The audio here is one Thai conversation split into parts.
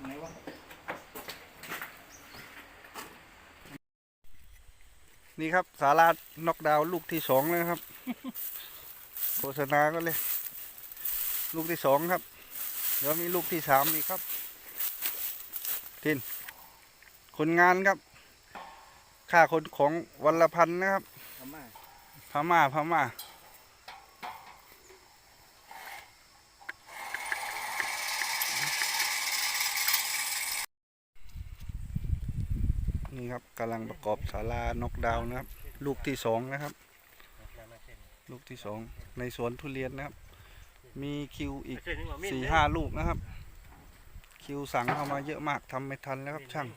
ไหนวะนี่ครับสาราน็อกดาวน์ลูกที่สองแล้วครับ โฆษณาก็เลย ลูกที่สองครับ เดี๋ยวมีลูกที่สามอีกครับ ทินคนงานครับค่าคนของวันละพันนะครับพม่าพม่าพม่า นี่ครับกำลังประกอบศาลานกดาวน์นะครับ ลูกที่สองนะครับ ลูกที่สองในสวนทุเรียนนะครับ มีคิวอีกสี่ห้าลูกนะครับ คิวสั่งเข้ามาเยอะมากทำไม่ทันแล้วครับช่าง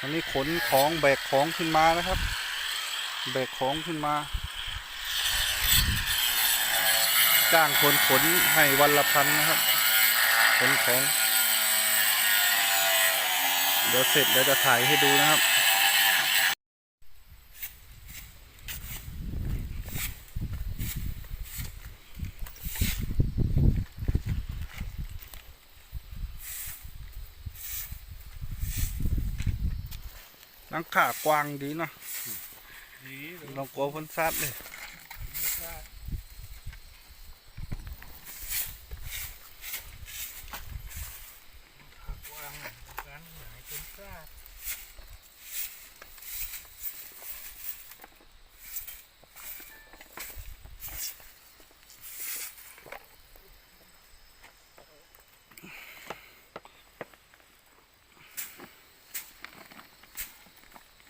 อันนี้ขนของแบกของขึ้นมานะครับ แบกของขึ้นมา จ้างคนขนให้วันละพันนะครับขนของ เดี๋ยวเสร็จเดี๋ยวจะถ่ายให้ดูนะครับนังขากวางดีเนาะดีลองกลัวพ้นซัดเลย Good job.